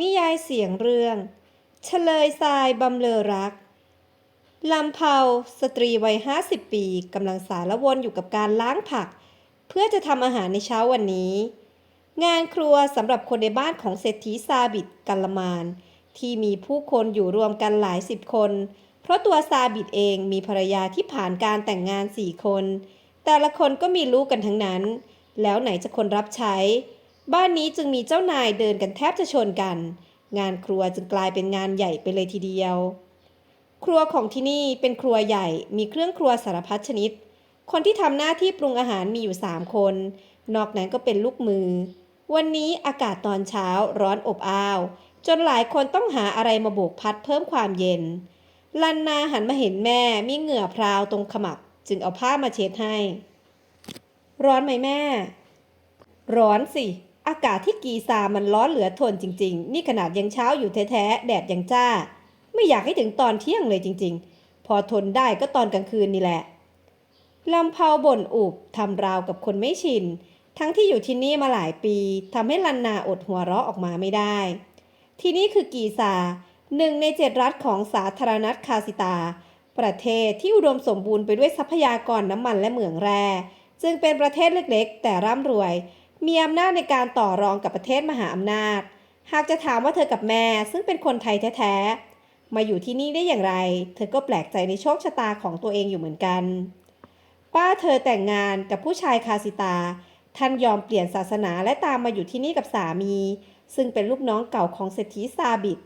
นิยายเสียงเรื่องเฉลยทรายบำเลอรัก ลำเพาสตรีวัยห้าสิบปีกำลังสารวนอยู่กับการล้างผัก เพื่อจะทำอาหารในเช้าวันนี้ งานครัวสำหรับคนในบ้านของเศรษฐีซาบิดกัลมาน ที่มีผู้คนอยู่รวมกันหลายสิบคน เพราะตัวซาบิดเองมีภรรยาที่ผ่านการแต่งงานสี่คน แต่ละคนก็มีลูกกันทั้งนั้น แล้วไหนจะคนรับใช้ บ้านนี้จึงมีเจ้านายเดินกันแทบจะชนกัน งานครัวจึงกลายเป็นงานใหญ่ไปเลยทีเดียว ครัวของที่นี่เป็นครัวใหญ่มีเครื่องครัวสารพัดชนิด คนที่ทำหน้าที่ปรุงอาหารมีอยู่3คน นอกนั้นก็เป็นลูกมือ วันนี้อากาศตอนเช้าร้อนอบอ้าว จนหลายคนต้องหาอะไรมาโบกพัดเพิ่มความเย็น ลันนาหันมาเห็นแม่มีเหงื่อพราวตรงขมับ จึงเอาผ้ามาเช็ดให้ ร้อนไหมแม่ ร้อนสิ อากาศที่กีซามันร้อนเหลือทนจริง ๆ นี่ขนาดยังเช้าอยู่แท้ๆ แดดยังจ้า ไม่อยากให้ถึงตอนเที่ยงเลยจริง ๆ พอทนได้ก็ตอนกลางคืนนี่แหละลำเพาบ่นอุบทำราวกับคนไม่ชิน ทั้งที่อยู่ที่นี่มาหลายปีทำให้ลันนาอดหัวเราะออกมาไม่ได้ ที่นี่คือกีซาหนึ่งในเจ็ดรัฐของสาธารณรัฐคาสิตา ประเทศที่อุดมสมบูรณ์ไปด้วยทรัพยากรน้ำมันและเหมืองแร่ จึงเป็นประเทศเล็กๆ แต่ร่ำรวย มีอำนาจในการต่อรองกับประเทศมหาอำนาจ หากจะถามว่าเธอกับแม่ซึ่งเป็นคนไทยแท้ๆ มาอยู่ที่นี่ได้อย่างไร เธอก็แปลกใจในโชคชะตาของตัวเองอยู่เหมือนกัน ป้าเธอแต่งงานกับผู้ชายคาสิตา ท่านยอมเปลี่ยนศาสนาและตามมาอยู่ที่นี่กับสามี ซึ่งเป็นลูกน้องเก่าของเศรษฐีซาบิด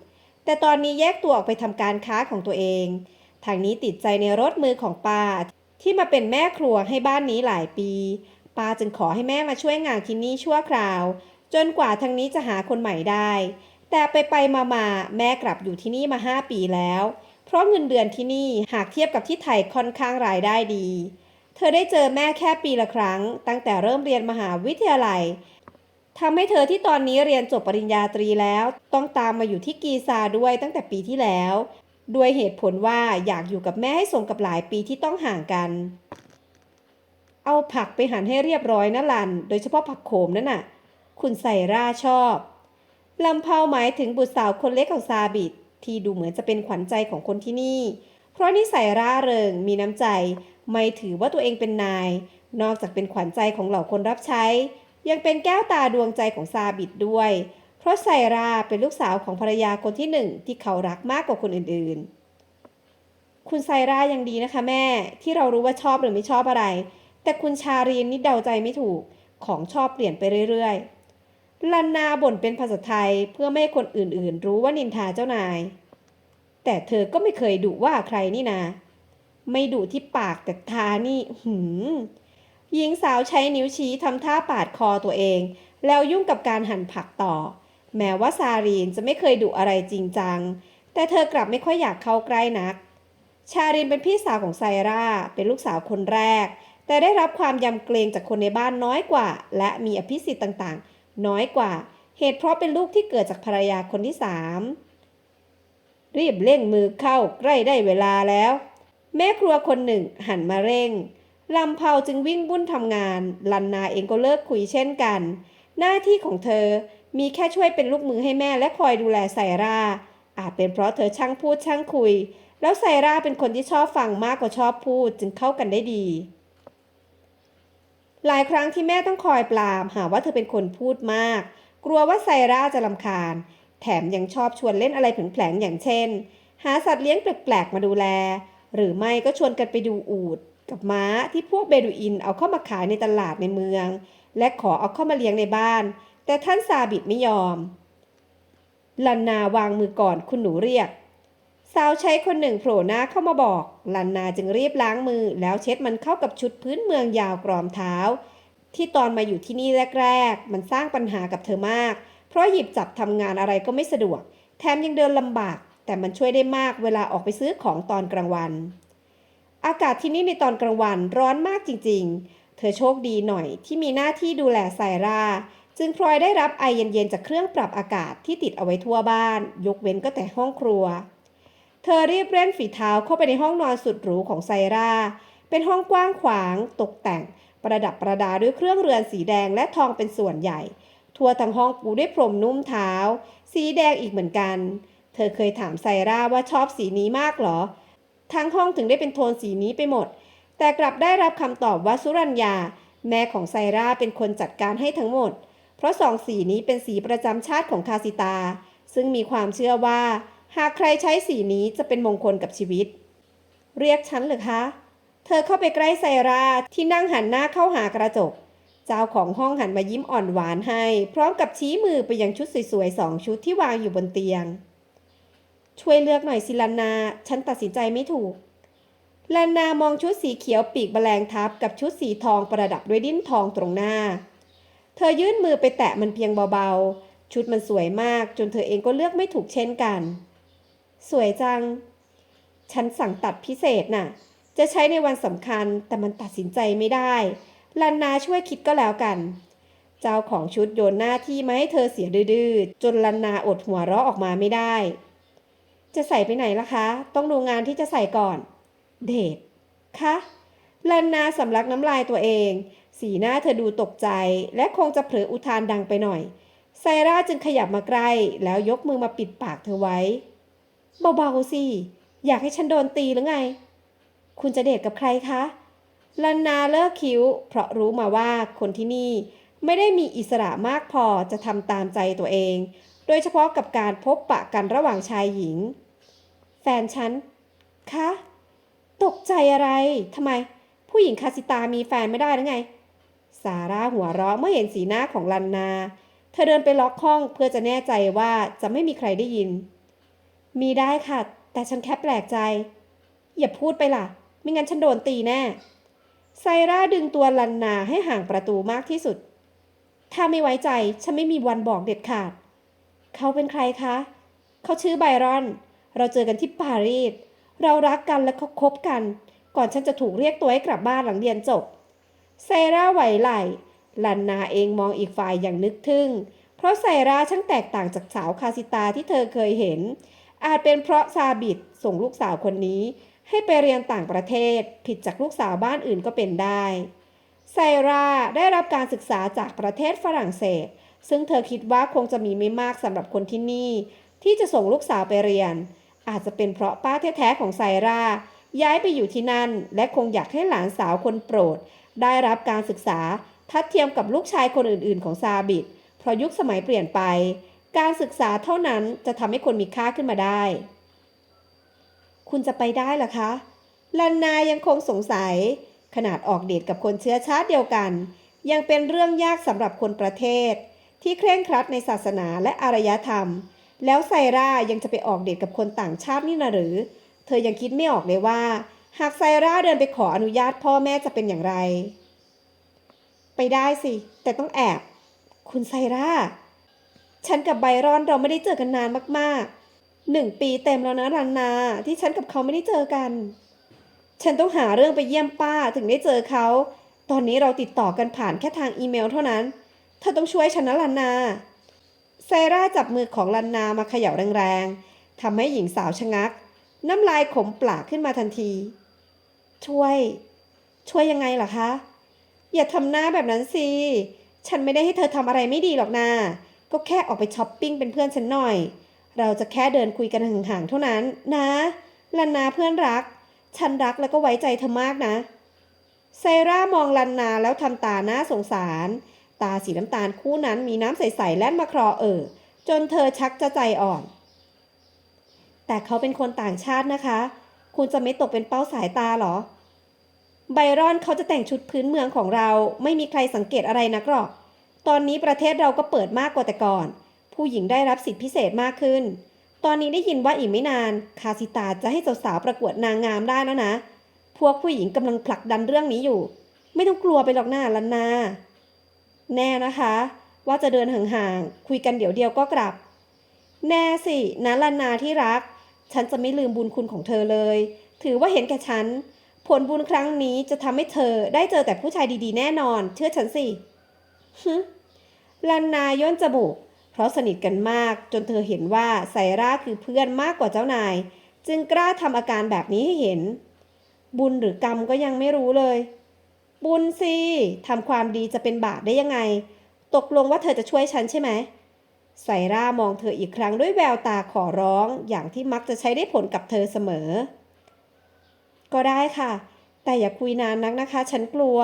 แต่ตอนนี้แยกตัวออกไปทำการค้าของตัวเอง ทางนี้ติดใจในรถมือของป้าที่มาเป็นแม่ครัวให้บ้านนี้หลายปี ป้าจึงขอให้แม่มาช่วยงานที่นี่ชั่วคราว จนกว่าทางนี้จะหาคนใหม่ได้ แต่ไปไปมามาแม่กลับอยู่ที่นี่มาห้าปีแล้ว เพราะเงินเดือนที่นี่หากเทียบกับที่ไทยค่อนข้างรายได้ดี เธอได้เจอแม่แค่ปีละครั้ง ตั้งแต่เริ่มเรียนมหาวิทยาลัยทำให้เธอที่ตอนนี้เรียนจบปริญญาตรีแล้ว ต้องตามมาอยู่ที่กีซาด้วยตั้งแต่ปีที่แล้ว ด้วยเหตุผลว่าอยากอยู่กับแม่ให้สมกับหลายปีที่ต้องห่างกัน เอาผักไปหั่นให้เรียบร้อยนะลัน โดยเฉพาะผักโขมนั่นน่ะ คุณใส่ร่าชอบลำเพาหมายถึงบุตรสาวคนเล็กของซาบิดที่ดูเหมือนจะเป็นขวัญใจของคนที่นี่ เพราะนิสัยร่าเริงมีน้ำใจ ไม่ถือว่าตัวเองเป็นนาย นอกจากเป็นขวัญใจของเหล่าคนรับใช้ ยังเป็นแก้วตาดวงใจของซาบิดด้วย เพราะไซราเป็นลูกสาวของภรรยาคนที่หนึ่งที่เขารักมากกว่าคนอื่นๆ คุณไซรายังดีนะคะแม่ที่เรารู้ว่าชอบหรือไม่ชอบอะไร แต่คุณชารีนนี่เดาใจไม่ถูก ของชอบเปลี่ยนไปเรื่อยๆ ลันนาบ่นเป็นภาษาไทยเพื่อไม่ให้คนอื่นๆ รู้ว่านินทาเจ้านาย แต่เธอก็ไม่เคยดุว่าใครนี่นา ไม่ดุที่ปากแต่ทานี่ หืมหญิงสาวใช้นิ้วชี้ทำท่าปาดคอตัวเอง แล้วยุ่งกับการหั่นผักต่อ แม้ว่าซารีนจะไม่เคยดุอะไรจริงจัง แต่เธอกลับไม่ค่อยอยากเข้าใกล้นัก ชารินเป็นพี่สาวของไซร่า เป็นลูกสาวคนแรก แต่ได้รับความยำเกรงจากคนในบ้านน้อยกว่า และมีอภิสิทธิ์ต่างๆ น้อยกว่า เหตุเพราะเป็นลูกที่เกิดจากภรรยาคนที่สามรีบเร่งมือเข้าใกล้ได้เวลาแล้ว แม่ครัวคนหนึ่งหันมาเร่งลำเพาจึงวิ่งบุ่นทำงาน ลันนาเองก็เลิกคุยเช่นกัน หน้าที่ของเธอมีแค่ช่วยเป็นลูกมือให้แม่และคอยดูแลไซราอาจเป็นเพราะเธอช่างพูดช่างคุย แล้วไซราเป็นคนที่ชอบฟังมากกว่าชอบพูดจึงเข้ากันได้ดี หลายครั้งที่แม่ต้องคอยปรามหาว่าเธอเป็นคนพูดมาก กลัวว่าไซร่าจะลำคาญ แถมยังชอบชวนเล่นอะไรผแผลงๆอย่างเช่น หาสัตว์เลี้ยงแปลกๆมาดูแล หรือไม่ก็ชวนกันไปดูอูฐกับม้าที่พวกเบดูอินเอาเข้ามาขายในตลาดในเมือง และขอเอาเข้ามาเลี้ยงในบ้าน แต่ท่านซาบิดไม่ยอมลันนาวางมือก่อนคุณหนูเรียก สาวใช้คนหนึ่งโผล่หน้าเข้ามาบอก ลันนาจึงรีบล้างมือ แล้วเช็ดมันเข้ากับชุดพื้นเมืองยาวกรอมเท้า ที่ตอนมาอยู่ที่นี่แรก ๆ มันสร้างปัญหากับเธอมาก เพราะหยิบจับทำงานอะไรก็ไม่สะดวก แถมยังเดินลำบาก แต่มันช่วยได้มากเวลาออกไปซื้อของตอนกลางวัน อากาศที่นี่ในตอนกลางวันร้อนมากจริง ๆ เธอโชคดีหน่อยที่มีหน้าที่ดูแลไซราจึงพลอยได้รับไอเย็นๆจากเครื่องปรับอากาศที่ติดเอาไว้ทั่วบ้าน ยกเว้นก็แต่ห้องครัว เธอรีบเร่นฝีเท้าเข้าไปในห้องนอนสุดหรูของไซรา เป็นห้องกว้างขวางตกแต่ง ประดับประดาด้วยเครื่องเรือนสีแดงและทองเป็นส่วนใหญ่ ทั่วทั้งห้องปูด้วยพรมนุ่มเท้า สีแดงอีกเหมือนกัน เธอเคยถามไซราว่าชอบสีนี้มากเหรอ ทั้งห้องถึงได้เป็นโทนสีนี้ไปหมด แต่กลับได้รับคำตอบว่าสุรัญญา แม่ของไซราเป็นคนจัดการให้ทั้งหมด เพราะสองสีนี้เป็นสีประจำชาติของคาสิตา ซึ่งมีความเชื่อว่า หากใครใช้สีนี้จะเป็นมงคลกับชีวิต เรียกฉันหรือคะ เธอเข้าไปใกล้ไซราที่นั่งหันหน้าเข้าหากระจก เจ้าของห้องหันมายิ้มอ่อนหวานให้ พร้อมกับชี้มือไปยังชุดสวยๆสองชุดที่วางอยู่บนเตียง ช่วยเลือกหน่อยสิลันนา ฉันตัดสินใจไม่ถูกลันนามองชุดสีเขียวปีกแมลงทับกับชุดสีทองประดับด้วยดิ้นทองตรงหน้า เธอยื่นมือไปแตะมันเพียงเบาๆ ชุดมันสวยมากจนเธอเองก็เลือกไม่ถูกเช่นกัน สวยจัง ฉันสั่งตัดพิเศษน่ะ จะใช้ในวันสำคัญแต่มันตัดสินใจไม่ได้ลันนาช่วยคิดก็แล้วกัน เจ้าของชุดโยนหน้าที่มาให้เธอเสียดื้อจนลันนาอดหัวเราะออกมาไม่ได้ จะใส่ไปไหนล่ะคะ ต้องดูงานที่จะใส่ก่อน เดทคะลันนาสำลักน้ำลายตัวเอง สีหน้าเธอดูตกใจ และคงจะเผลออุทานดังไปหน่อยไซร่าจึงขยับมาใกล้ แล้วยกมือมาปิดปากเธอไว้ เบาๆสิ อยากให้ฉันโดนตีหรือไง คุณจะเดทกับใครคะลันนาเลิกคิ้ว เพราะรู้มาว่าคนที่นี่ไม่ได้มีอิสระมากพอจะทำตามใจตัวเอง โดยเฉพาะกับการพบปะกันระหว่างชายหญิง แฟนฉัน คะ ตกใจอะไร ทำไม ผู้หญิงคาสิตามีแฟนไม่ได้หรือไงซาร่าหัวเราะเมื่อเห็นสีหน้าของลันนา เธอเดินไปล็อกห้องเพื่อจะแน่ใจว่าจะไม่มีใครได้ยิน มีได้ค่ะ แต่ฉันแค่แปลกใจ อย่าพูดไปล่ะ ไม่งั้นฉันโดนตีแน่ ไซร่าดึงตัวลันนาให้ห่างประตูมากที่สุด ถ้าไม่ไว้ใจ ฉันไม่มีวันบอกเด็ดขาด เขาเป็นใครคะ เขาชื่อไบรอน เราเจอกันที่ปารีส เรารักกันและเขาคบกัน ก่อนฉันจะถูกเรียกตัวให้กลับบ้านหลังเรียนจบ ไซร่าไหวไหลลันนาเองมองอีกฝ่ายอย่างนึกทึ่ง เพราะไซร่าช่างแตกต่างจากสาวคาสิตาที่เธอเคยเห็น อาจเป็นเพราะซาบิดส่งลูกสาวคนนี้ ให้ไปเรียนต่างประเทศ ผิดจากลูกสาวบ้านอื่นก็เป็นได้ไซราได้รับการศึกษาจากประเทศฝรั่งเศส ซึ่งเธอคิดว่าคงจะมีไม่มากสำหรับคนที่นี่ ที่จะส่งลูกสาวไปเรียน อาจจะเป็นเพราะป้าแท้ๆของไซรา ย้ายไปอยู่ที่นั่น และคงอยากให้หลานสาวคนโปรด ได้รับการศึกษาทัดเทียมกับลูกชายคนอื่นๆ ของซาบิดเพราะยุคสมัยเปลี่ยนไป การศึกษาเท่านั้นจะทำให้คนมีค่าขึ้นมาได้ คุณจะไปได้หรอคะลันนายังคงสงสัย ขนาดออกเดทกับคนเชื้อชาติเดียวกัน ยังเป็นเรื่องยากสำหรับคนประเทศ ที่เคร่งครัดในศาสนาและอารยธรรม แล้วไซร่ายังจะไปออกเดทกับคนต่างชาตินี่นะหรือ เธอยังคิดไม่ออกเลยว่า หากไซร่าเดินไปขออนุญาตพ่อแม่จะเป็นอย่างไร ไปได้สิ แต่ต้องแอบ คุณไซร่า ฉันกับไบรอนเราไม่ได้เจอกันนานมากๆหนึ่งปีเต็มแล้วนะรันนาที่ฉันกับเขาไม่ได้เจอกัน ฉันต้องหาเรื่องไปเยี่ยมป้าถึงได้เจอเขา ตอนนี้เราติดต่อกันผ่านแค่ทางอีเมลเท่านั้นเธอต้องช่วยฉันนะลันนาไซร่าจับมือของลันนามาเขย่าแรงๆทำให้หญิงสาวชะงัก น้ำลายขมปลากขึ้นมาทันที ช่วย ช่วยยังไงล่ะคะ อย่าทำหน้าแบบนั้นสิ ฉันไม่ได้ให้เธอทำอะไรไม่ดีหรอกนา ก็แค่ออกไปช้อปปิ้งเป็นเพื่อนฉันหน่อย เราจะแค่เดินคุยกันห่างๆเท่านั้นนะลันนาเพื่อนรัก ฉันรักแล้วก็ไว้ใจเธอมากนะ ไซร่ามองลันนาแล้วทำตาหน้าสงสาร ตาสีน้ำตาลคู่นั้นมีน้ำใสๆแล่นมาคลอเอ่อจนเธอชักจะใจอ่อน แต่เขาเป็นคนต่างชาตินะคะ คุณจะไม่ตกเป็นเป้าสายตาเหรอ ไบรอนเขาจะแต่งชุดพื้นเมืองของเรา ไม่มีใครสังเกตอะไรนักหรอก ตอนนี้ประเทศเราก็เปิดมากกว่าแต่ก่อน ผู้หญิงได้รับสิทธิพิเศษมากขึ้น ตอนนี้ได้ยินว่าอีกไม่นาน คาสิตาจะให้สาวๆประกวดนางงามได้แล้วนะ พวกผู้หญิงกำลังผลักดันเรื่องนี้อยู่ ไม่ต้องกลัวไปหรอกหน้าลันนา แน่นะคะ ว่าจะเดินห่างๆคุยกันเดี๋ยวเดียวก็กลับ แน่สินะลันนาที่รัก ฉันจะไม่ลืมบุญคุณของเธอเลย ถือว่าเห็นแก่ฉัน ผลบุญครั้งนี้จะทำให้เธอได้เจอแต่ผู้ชายดีๆ แน่นอน เชื่อฉันสิ ลันนาย่นจมูก เพราะสนิทกันมากจนเธอเห็นว่าไซร่าคือเพื่อนมากกว่าเจ้านาย จึงกล้าทำอาการแบบนี้ให้เห็น บุญหรือกรรมก็ยังไม่รู้เลย บุญสิทำความดีจะเป็นบาปได้ยังไง ตกลงว่าเธอจะช่วยฉันใช่ไหมไซร่ามองเธออีกครั้งด้วยแววตาขอร้องอย่างที่มักจะใช้ได้ผลกับเธอเสมอ ก็ได้ค่ะ แต่อย่าคุยนานนักนะคะ ฉันกลัว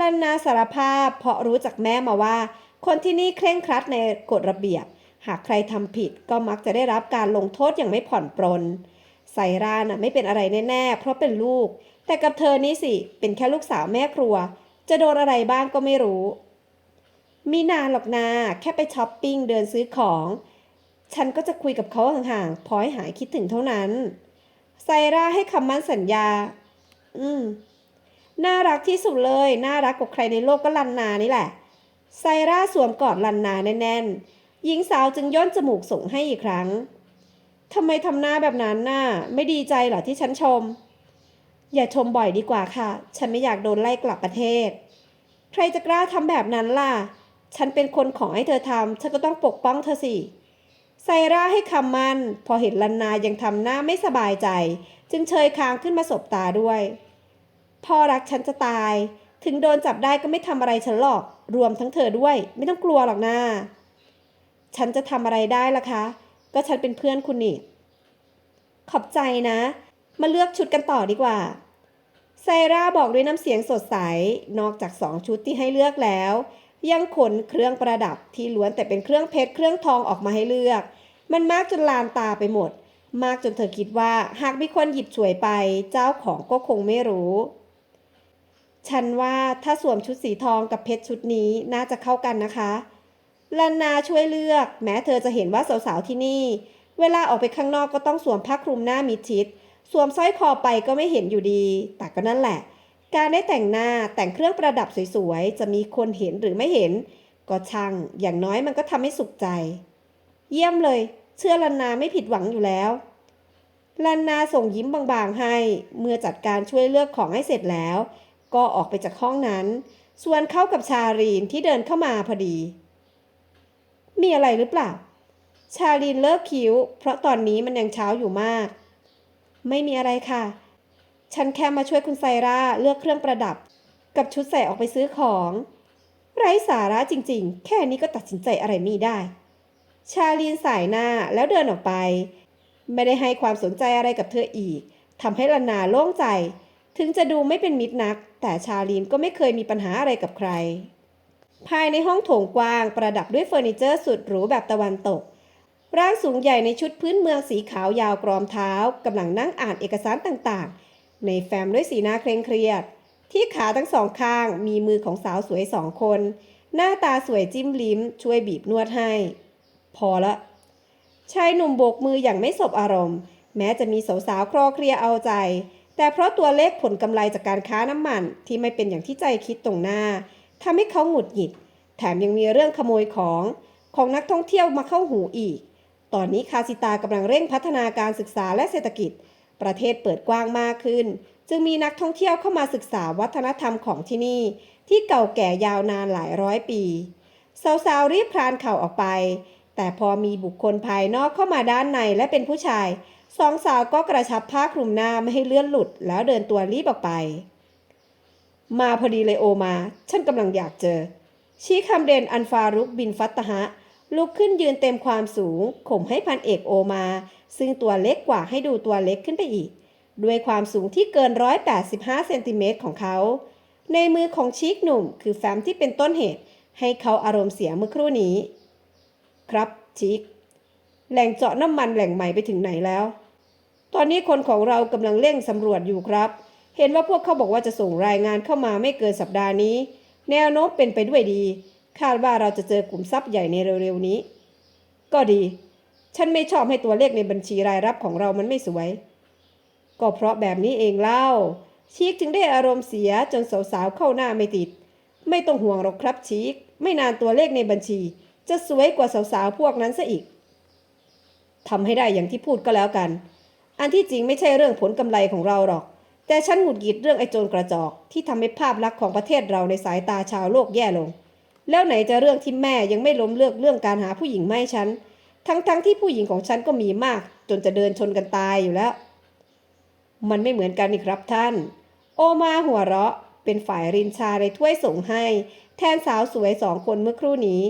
ลันนาสารภาพเพราะรู้จากแม่มาว่า คนที่นี่เคร่งครัดในกฎระเบียบ หากใครทำผิดก็มักจะได้รับการลงโทษอย่างไม่ผ่อนปรนไซราน่ะไม่เป็นอะไรแน่ๆ เพราะเป็นลูก แต่กับเธอนี่สิ เป็นแค่ลูกสาวแม่ครัว จะโดนอะไรบ้างก็ไม่รู้ มีนานหรอกนาแค่ไปช้อปปิ้งเดินซื้อของ ฉันก็จะคุยกับเขาห่างๆพอให้หายคิดถึงเท่านั้น ไซราให้คำมั่นสัญญา อืม น่ารักที่สุดเลย น่ารักกว่าใครในโลกก็ลันนานี่แหละ ไซร่าสวมกอดลันนาแน่นๆ หญิงสาวจึงย่นจมูกส่งให้อีกครั้งทำไมทำหน้าแบบนั้นน่ะไม่ดีใจเหรอที่ฉันชม อย่าชมบ่อยดีกว่าค่ะ ฉันไม่อยากโดนไล่กลับประเทศ ใครจะกล้าทำแบบนั้นล่ะ ฉันเป็นคนขอให้เธอทำฉันก็ต้องปกป้องเธอสิไซร่าให้คำมัน พอเห็นลันนายังทำหน้าไม่สบายใจ จึงเชยคางขึ้นมาสบตาด้วย พ่อรักฉันจะตาย ถึงโดนจับได้ก็ไม่ทำอะไรฉันหรอก รวมทั้งเธอด้วย ไม่ต้องกลัวหรอกนะฉันจะทำอะไรได้ล่ะคะ ก็ฉันเป็นเพื่อนคุณนี่ ขอบใจนะ มาเลือกชุดกันต่อดีกว่า ไซร่าบอกด้วยน้ำเสียงสดใส นอกจากสองชุดที่ให้เลือกแล้ว ยังขนเครื่องประดับที่ล้วนแต่เป็นเครื่องเพชรเครื่องทองออกมาให้เลือก มันมากจนลานตาไปหมด มากจนเธอคิดว่าหากมีคนหยิบฉวยไป เจ้าของก็คงไม่รู้ ฉันว่าถ้าสวมชุดสีทองกับเพชรชุดนี้น่าจะเข้ากันนะคะลันนาช่วยเลือก แม้เธอจะเห็นว่าสาวๆที่นี่ เวลาออกไปข้างนอกก็ต้องสวมผ้าคลุมหน้ามิดชิด สวมสร้อยคอไปก็ไม่เห็นอยู่ดี แต่ก็นั่นแหละ การได้แต่งหน้าแต่งเครื่องประดับสวยๆ จะมีคนเห็นหรือไม่เห็น ก็ช่าง อย่างน้อยมันก็ทำให้สุขใจ เยี่ยมเลย เชื่อลันนาไม่ผิดหวังอยู่แล้วลันนาส่งยิ้มบางๆให้ เมื่อจัดการช่วยเลือกของให้เสร็จแล้ว ก็ออกไปจากห้องนั้น ส่วนเข้ากับชารีนที่เดินเข้ามาพอดี มีอะไรหรือเปล่า ชาลีนเลิกคิ้ว เพราะตอนนี้มันยังเช้าอยู่มาก ไม่มีอะไรค่ะ ฉันแค่มาช่วยคุณไซร่าเลือกเครื่องประดับ กับชุดใส่ออกไปซื้อของ ไร้สาระจริงๆ แค่นี้ก็ตัดสินใจอะไรไม่ได้ ชาลีนสายหน้าแล้วเดินออกไป ไม่ได้ให้ความสนใจอะไรกับเธออีกทำให้ลนาโล่งใจ ถึงจะดูไม่เป็นมิตรนัก แต่ชาลีนก็ไม่เคยมีปัญหาอะไรกับใคร ภายในห้องโถงกว้างประดับด้วยเฟอร์นิเจอร์สุดหรูแบบตะวันตก ร่างสูงใหญ่ในชุดพื้นเมืองสีขาวยาวกรอมเท้ากำลังนั่งอ่านเอกสารต่างๆ ในแฟ้มด้วยสีหน้าเคร่งเครียด ที่ขาทั้งสองข้างมีมือของสาวสวยสองคน หน้าตาสวยจิ้มลิ้ม ช่วยบีบนวดให้ พอละชายหนุ่มโบกมืออย่างไม่สบอารมณ์ แม้จะมีสาวๆคลอเคลียเอาใจ แต่เพราะตัวเลขผลกำไรจากการค้าน้ำมันที่ไม่เป็นอย่างที่ใจคิดตรงหน้าทำให้เขาหงุดหงิด แถมยังมีเรื่องขโมยของของนักท่องเที่ยวมาเข้าหูอีก ตอนนี้คาสิตากำลังเร่งพัฒนาการศึกษาและเศรษฐกิจ ประเทศเปิดกว้างมากขึ้น จึงมีนักท่องเที่ยวเข้ามาศึกษาวัฒนธรรมของที่นี่ ที่เก่าแก่ยาวนานหลายร้อยปีสาวๆรีบคลานเข่าออกไป แต่พอมีบุคคลภายนอกเข้ามาด้านในและเป็นผู้ชาย สองสาวก็กระชับผ้าคลุมหน้าไม่ให้เลื่อนหลุด แล้วเดินตัวรีบออกไป มาพอดีเลยโอมา ฉันกำลังอยากเจอ ชี้คำเดนอันฟารุกบินฟัตตะฮะ ลุกขึ้นยืนเต็มความสูง ข่มให้พันเอกโอมา ซึ่งตัวเล็กกว่าให้ดูตัวเล็กขึ้นไปอีก ด้วยความสูงที่เกิน 185 เซนติเมตรของเขา ในมือของชีกหนุ่ม คือแฟ้มที่เป็นต้นเหตุ ให้เขาอารมณ์เสียเมื่อครู่นี้ ครับชีกแหล่งเจาะน้ำมันแหล่งใหม่ไปถึงไหนแล้ว ตอนนี้คนของเรากำลังเร่งสำรวจอยู่ครับ เห็นว่าพวกเขาบอกว่าจะส่งรายงานเข้ามาไม่เกินสัปดาห์นี้ แนวโน้มเป็นไปด้วยดี คาดว่าเราจะเจอกลุ่มทรัพย์ใหญ่ในเร็วๆนี้ ก็ดี ฉันไม่ชอบให้ตัวเลขในบัญชีรายรับของเรามันไม่สวย ก็เพราะแบบนี้เองเล่า ชีกจึงได้อารมณ์เสียจนสาวๆเข้าหน้าไม่ติด ไม่ต้องห่วงหรอกครับชีก ไม่นานตัวเลขในบัญชี จะสวยกว่าสาวๆพวกนั้นซะอีกทำให้ได้อย่างที่พูดก็แล้วกัน อันที่จริงไม่ใช่เรื่องผลกำไรของเราหรอก แต่ฉันหงุดหงิดเรื่องไอ้โจรกระจอก ที่ทำให้ภาพลักษณ์ของประเทศเราในสายตาชาวโลกแย่ลง แล้วไหนจะเรื่องที่แม่ยังไม่ล้มเลิกเรื่องการหาผู้หญิงไม่ฉัน ทั้งๆทที่ผู้หญิงของฉันก็มีมาก จนจะเดินชนกันตายอยู่แล้ว มันไม่เหมือนกันนี่ครับท่าน โอมาหัวเราะ เป็นฝ่ายรินชาในถ้วยส่งให้ แทนสาวสวยสองคนเมื่อครู่นี้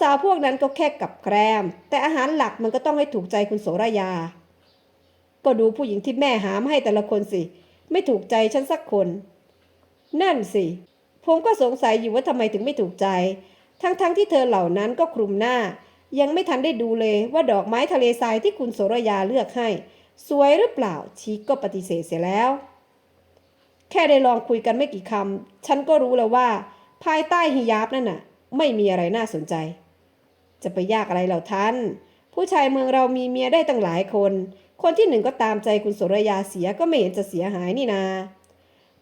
สาวๆพวกนั้นก็แค่กับแกล้มแต่อาหารหลักมันก็ต้องให้ถูกใจคุณโสรยา ก็ดูผู้หญิงที่แม่หามาให้แต่ละคนสิ ไม่ถูกใจฉันสักคน นั่นสิ ผมก็สงสัยอยู่ว่าทำไมถึงไม่ถูกใจ ทั้งๆทที่เธอเหล่านั้นก็คลุมหน้า ยังไม่ทันได้ดูเลยว่าดอกไม้ทะเลทรายที่คุณโสรยาเลือกให้ สวยหรือเปล่าชีก็ปฏิเสธเสียแล้ว แค่ได้ลองคุยกันไม่กี่คำฉันก็รู้แล้วว่า ภายใต้ฮิญาบนั่นน่ะ ไม่มีอะไรน่าสนใจ จะไปยากอะไรเหล่าท่านผู้ชายเมืองเรามีเมียได้ตั้งหลายคน คนที่หนึ่งก็ตามใจคุณโสรยาเสียก็ไม่เห็นจะเสียหายนี่นา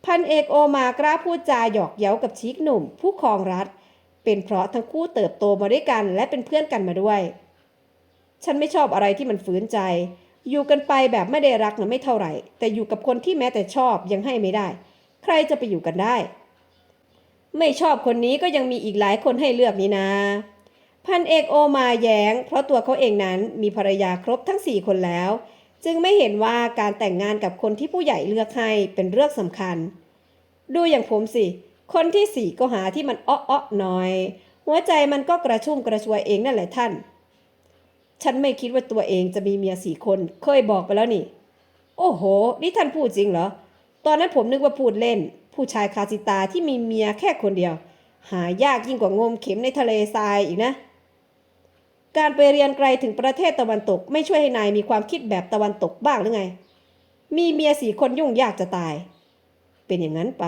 พันเอกโอมากล้าพูดจาหยอกเย้ากับชีกหนุ่ม ผู้ครองรัฐ เป็นเพราะทั้งคู่เติบโตมาด้วยกันและเป็นเพื่อนกันมาด้วย ฉันไม่ชอบอะไรที่มันฝืนใจ อยู่กันไปแบบไม่ได้รักนะไม่เท่าไหร่ แต่อยู่กับคนที่แม้แต่ชอบยังให้ไม่ได้ ใครจะไปอยู่กันได้ ไม่ชอบคนนี้ก็ยังมีอีกหลายคนให้เลือกนี่นาพันเอกโอมาแย้ง เพราะตัวเขาเองนั้นมีภรรยาครบทั้งสี่คนแล้ว จึงไม่เห็นว่าการแต่งงานกับคนที่ผู้ใหญ่เลือกให้เป็นเรื่องสำคัญ ดูอย่างผมสิ คนที่สี่ก็หาที่มันอ้อๆหน่อย หัวใจมันก็กระชุ่มกระชวยเองนั่นแหละท่าน ฉันไม่คิดว่าตัวเองจะมีเมียสี่คนเคยบอกไปแล้วนี่ โอ้โห นี่ท่านพูดจริงเหรอ ตอนนั้นผมนึกว่าพูดเล่น ผู้ชายคาสิตาที่มีเมียแค่คนเดียว หายากยิ่งกว่างมเข็มในทะเลทรายอีกนะ การไปเรียนไกลถึงประเทศตะวันตก ไม่ช่วยให้นายมีความคิดแบบตะวันตกบ้างหรือไง มีเมียสี่คนยุ่งยากจะตาย เป็นอย่างนั้นไป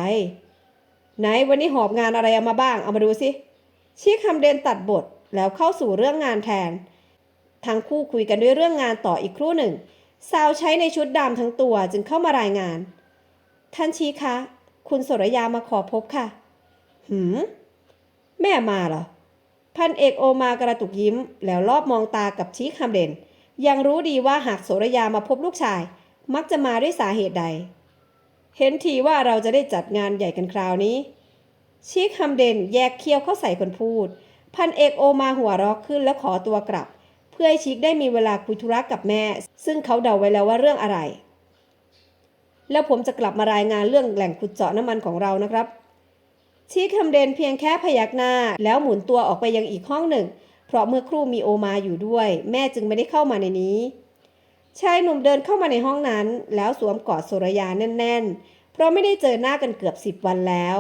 ไหนวันนี้หอบงานอะไรเอามาบ้าง เอามาดูสิชี้คำเดนตัดบทแล้วเข้าสู่เรื่องงานแทน ทั้งคู่คุยกันด้วยเรื่องงานต่ออีกครู่หนึ่ง สาวใช้ในชุดดำทั้งตัวจึงเข้ามารายงาน ท่านชี้คะ คุณสรยามาขอพบค่ะ หืม แม่มาเหรอ พันเอกโอมากระตุกยิ้ม แล้วรอบมองตากับชี้คำเด่น ยังรู้ดีว่าหากโสรยามาพบลูกชาย มักจะมาด้วยสาเหตุใด เห็นทีว่าเราจะได้จัดงานใหญ่กันคราวนี้ ชี้คำเด่นแยกเคี้ยวเข้าใส่คนพูด พันเอกโอมาหัวรอกขึ้นแล้วขอตัวกลับ เพื่อให้ชิกได้มีเวลาคุยธุระกับแม่ ซึ่งเขาเดาไว้แล้วว่าเรื่องอะไร แล้วผมจะกลับมารายงานเรื่องแหล่งขุดเจาะน้ำมันของเรานะครับ ชี้คำเดนเพียงแค่พยักหน้า แล้วหมุนตัวออกไปยังอีกห้องหนึ่ง เพราะเมื่อครู่มีโอมาอยู่ด้วย แม่จึงไม่ได้เข้ามาในนี้ ชายหนุ่มเดินเข้ามาในห้องนั้น แล้วสวมกอดโสรยาแน่น ๆ เพราะไม่ได้เจอหน้ากันเกือบสิบวันแล้ว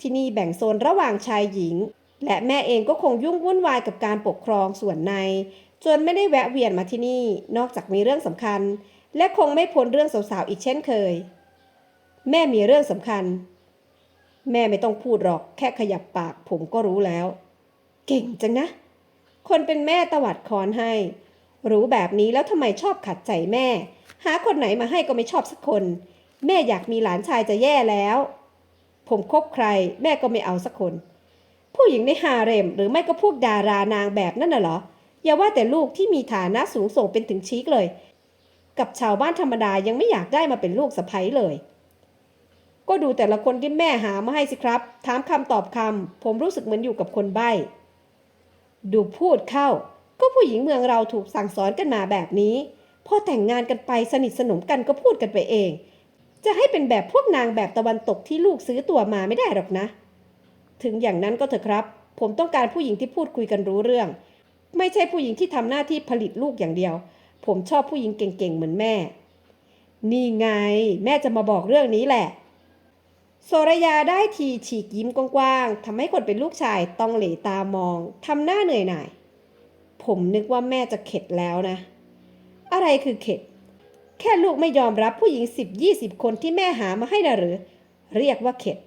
ที่นี่แบ่งโซนระหว่างชายหญิง และแม่เองก็คงยุ่งวุ่นวายกับการปกครองส่วนใน จนไม่ได้แวะเวียนมาที่นี่ นอกจากมีเรื่องสำคัญ และคงไม่พ้นเรื่องสาวๆอีกเช่นเคย แม่มีเรื่องสำคัญ แม่ไม่ต้องพูดหรอกแค่ขยับปากผมก็รู้แล้ว เก่งจังนะ คนเป็นแม่ตวัดคอนให้ รู้แบบนี้แล้วทำไมชอบขัดใจแม่ หาคนไหนมาให้ก็ไม่ชอบสักคน แม่อยากมีหลานชายจะแย่แล้ว ผมคบใคร แม่ก็ไม่เอาสักคน ผู้หญิงในฮาเร็มหรือไม่ก็พวกดารานางแบบนั่นน่ะเหรอ อย่าว่าแต่ลูกที่มีฐานะสูงส่งเป็นถึงชีกเลย กับชาวบ้านธรรมดายังไม่อยากได้มาเป็นลูกสะใภ้เลย ก็ดูแต่ละคนที่แม่หามาให้สิครับ ถามคำตอบคำ ผมรู้สึกเหมือนอยู่กับคนใบ้ ดูพูดเข้า ก็ผู้หญิงเมืองเราถูกสั่งสอนกันมาแบบนี้ พอแต่งงานกันไปสนิทสนมกันก็พูดกันไปเอง จะให้เป็นแบบพวกนางแบบตะวันตกที่ลูกซื้อตัวมาไม่ได้หรอกนะ ถึงอย่างนั้นก็เถอะครับ ผมต้องการผู้หญิงที่พูดคุยกันรู้เรื่อง ไม่ใช่ผู้หญิงที่ทำหน้าที่ผลิตลูกอย่างเดียว ผมชอบผู้หญิงเก่งๆเหมือนแม่ นี่ไง แม่จะมาบอกเรื่องนี้แหละ โสรยาได้ทีฉีกยิ้มกว้างๆทำให้คนเป็นลูกชายต้องเหลตามองทำหน้าเหนื่อยหน่าย ผมนึกว่าแม่จะเข็ดแล้วนะ อะไรคือเข็ด แค่ลูกไม่ยอมรับผู้หญิงสิบยี่สิบคนที่แม่หามาให้นะหรือ เรียกว่าเข็ด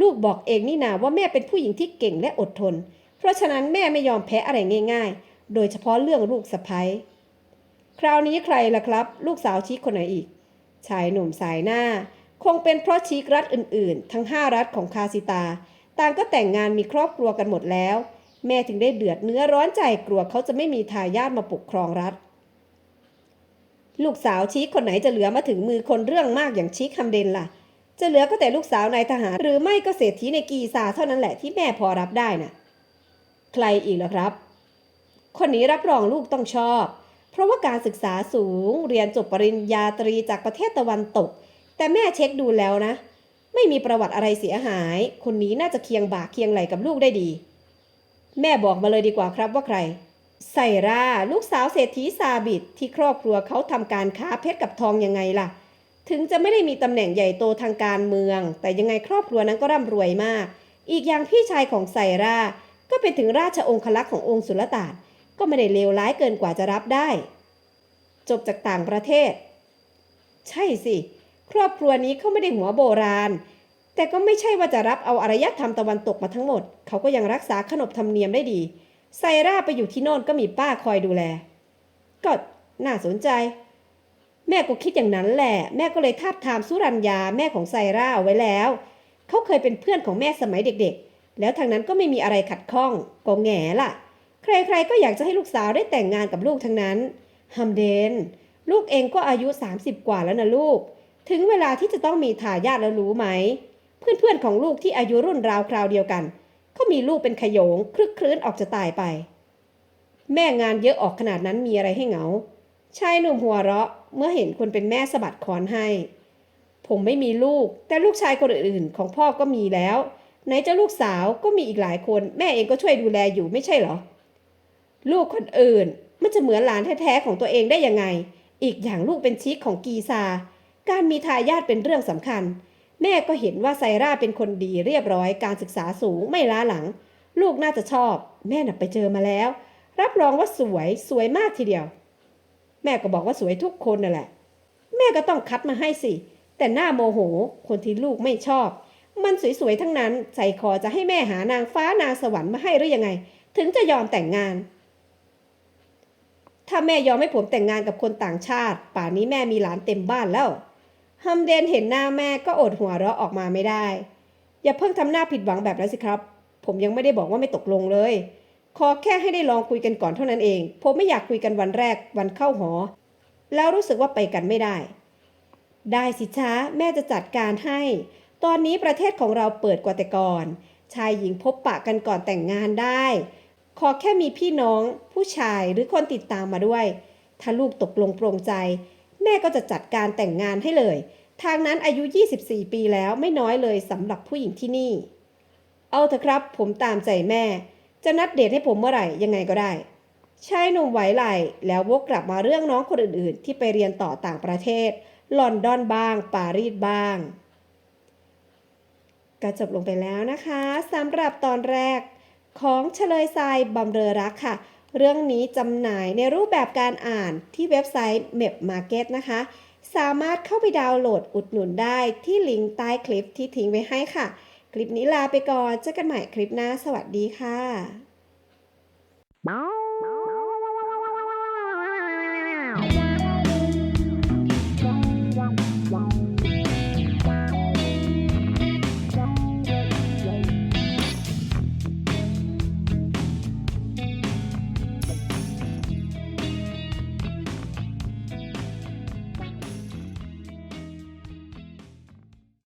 ลูกบอกเองนี่นาว่าแม่เป็นผู้หญิงที่เก่งและอดทน เพราะฉะนั้นแม่ไม่ยอมแพ้อะไรง่าย ๆ โดยเฉพาะเรื่องลูกสะพ้ยคราวนี้ใครล่ะครับ ลูกสาวชีคคนไหนอีก ชายหนุ่มสายหน้า คงเป็นเพราะชีกรัฐอื่นๆ ทั้งห้ารัฐของคาสิตา ต่างก็แต่งงานมีครอบครัวกันหมดแล้ว แม่ถึงได้เดือดเนื้อร้อนใจกลัวเขาจะไม่มีทายาทมาปกครองรัฐ ลูกสาวชีคคนไหนจะเหลือมาถึงมือคนเรื่องมากอย่างชีคคำเดนล่ะ จะเหลือก็แต่ลูกสาวนายทหาร หรือไม่ก็เศรษฐีในกีซาเท่านั้นแหละที่แม่พอรับได้น่ะ ใครอีกล่ะครับ คนนี้รับรองลูกต้องชอบ เพราะว่าการศึกษาสูงเรียนจบปริญญาตรีจากประเทศตะวันตก แต่แม่เช็คดูแล้วนะ ไม่มีประวัติอะไรเสียหาย คนนี้น่าจะเคียงบ่าเคียงไหลกับลูกได้ดี แม่บอกมาเลยดีกว่าครับว่าใครไซราลูกสาวเศรษฐีซาบิดที่ครอบครัวเขาทำการค้าเพชรกับทองยังไงล่ะ ถึงจะไม่ได้มีตำแหน่งใหญ่โตทางการเมือง แต่ยังไงครอบครัวนั้นก็ร่ำรวยมาก อีกอย่างพี่ชายของไซราก็เป็นถึงราชองคลักษ์ขององค์สุลต่านก็ไม่ได้เลวร้ายเกินกว่าจะรับได้ จบจากต่างประเทศ ใช่สิ ครอบครัวนี้เขาไม่ได้หัวโบราณ แต่ก็ไม่ใช่ว่าจะรับเอาอารยธรรมตะวันตกมาทั้งหมด เขาก็ยังรักษาขนบธรรมเนียมได้ดีไซร่าไปอยู่ที่โน่นก็มีป้าคอยดูแล ก็น่าสนใจ แม่ก็คิดอย่างนั้นแหละ แม่ก็เลยทาบทามสุรัญญาแม่ของไซราเอาไว้แล้ว เขาเคยเป็นเพื่อนของแม่สมัยเด็กๆ แล้วทางนั้นก็ไม่มีอะไรขัดข้องก็แง่ล่ะ ใครๆก็อยากจะให้ลูกสาวได้แต่งงานกับลูกทั้งนั้นฮัมเดน ลูกเองก็อายุ 30 กว่าแล้วนะลูก ถึงเวลาที่จะต้องมีทายาทแล้วรู้ไหม เพื่อนๆของลูกที่อายุรุ่นราวคราวเดียวกันเขามีลูกเป็นขยงคลึกคลื้นออกจะตายไป แม่งานเยอะออกขนาดนั้นมีอะไรให้เหงาชายหนุ่มหัวเราะเมื่อเห็นคนเป็นแม่สะบัดคอนให้ ผมไม่มีลูก แต่ลูกชายคนอื่นๆ ของพ่อก็มีแล้ว ไหนจะลูกสาวก็มีอีกหลายคน แม่เองก็ช่วยดูแลอยู่ไม่ใช่เหรอ ลูกคนอื่นมันจะเหมือนหลานแท้ๆของตัวเองได้ยังไง อีกอย่างลูกเป็นชิคของกีซา การมีทายาทเป็นเรื่องสำคัญ แม่ก็เห็นว่าไซร่าเป็นคนดีเรียบร้อยการศึกษาสูงไม่ล้าหลัง ลูกน่าจะชอบ แม่น่ะไปเจอมาแล้ว รับรองว่าสวยสวยมากทีเดียว แม่ก็บอกว่าสวยทุกคนนั่นแหละ แม่ก็ต้องคัดมาให้สิ แต่หน้าโมโห คนที่ลูกไม่ชอบ มันสวยๆทั้งนั้นใจคอจะให้แม่หานางฟ้านางสวรรค์มาให้หรือยังไง ถึงจะยอมแต่งงานถ้าแม่ยอมให้ผมแต่งงานกับคนต่างชาติ ป่านนี้แม่มีหลานเต็มบ้านแล้ว ฮัมเดนเห็นหน้าแม่ก็อดหัวเราะออกมาไม่ได้ อย่าเพิ่งทำหน้าผิดหวังแบบนั้นสิครับ ผมยังไม่ได้บอกว่าไม่ตกลงเลย ขอแค่ให้ได้ลองคุยกันก่อนเท่านั้นเอง ผมไม่อยากคุยกันวันแรกวันเข้าหอ แล้วรู้สึกว่าไปกันไม่ได้ ได้สิช้าแม่จะจัดการให้ ตอนนี้ประเทศของเราเปิดกว่าแต่ก่อน ชายหญิงพบปะกันก่อนแต่งงานได้ ขอแค่มีพี่น้อง ผู้ชายหรือคนติดตามมาด้วย ถ้าลูกตกลงโปรงใจ แม่ก็จะจัดการแต่งงานให้เลย ทางนั้นอายุ 24 ปีแล้วไม่น้อยเลยสำหรับผู้หญิงที่นี่ เอาเถอะครับ ผมตามใจแม่ จะนัดเดทให้ผมเมื่อไหร่ยังไงก็ได้ชายหนุ่มไหวไหลแล้ววกกลับมาเรื่องน้องคนอื่นๆ ที่ไปเรียนต่อต่างประเทศ ลอนดอนบ้าง ปารีสบ้างก็จบลงไปแล้วนะคะสำหรับตอนแรกของเฉลยทรายบำเรอรักค่ะ เรื่องนี้จำหน่ายในรูปแบบการอ่านที่เว็บไซต์ Map Market นะคะ สามารถเข้าไปดาวน์โหลดอุดหนุนได้ที่ลิงก์ใต้คลิปที่ทิ้งไว้ให้ค่ะ คลิปนี้ลาไปก่อนเจอกันใหม่คลิปหน้า สวัสดีค่ะ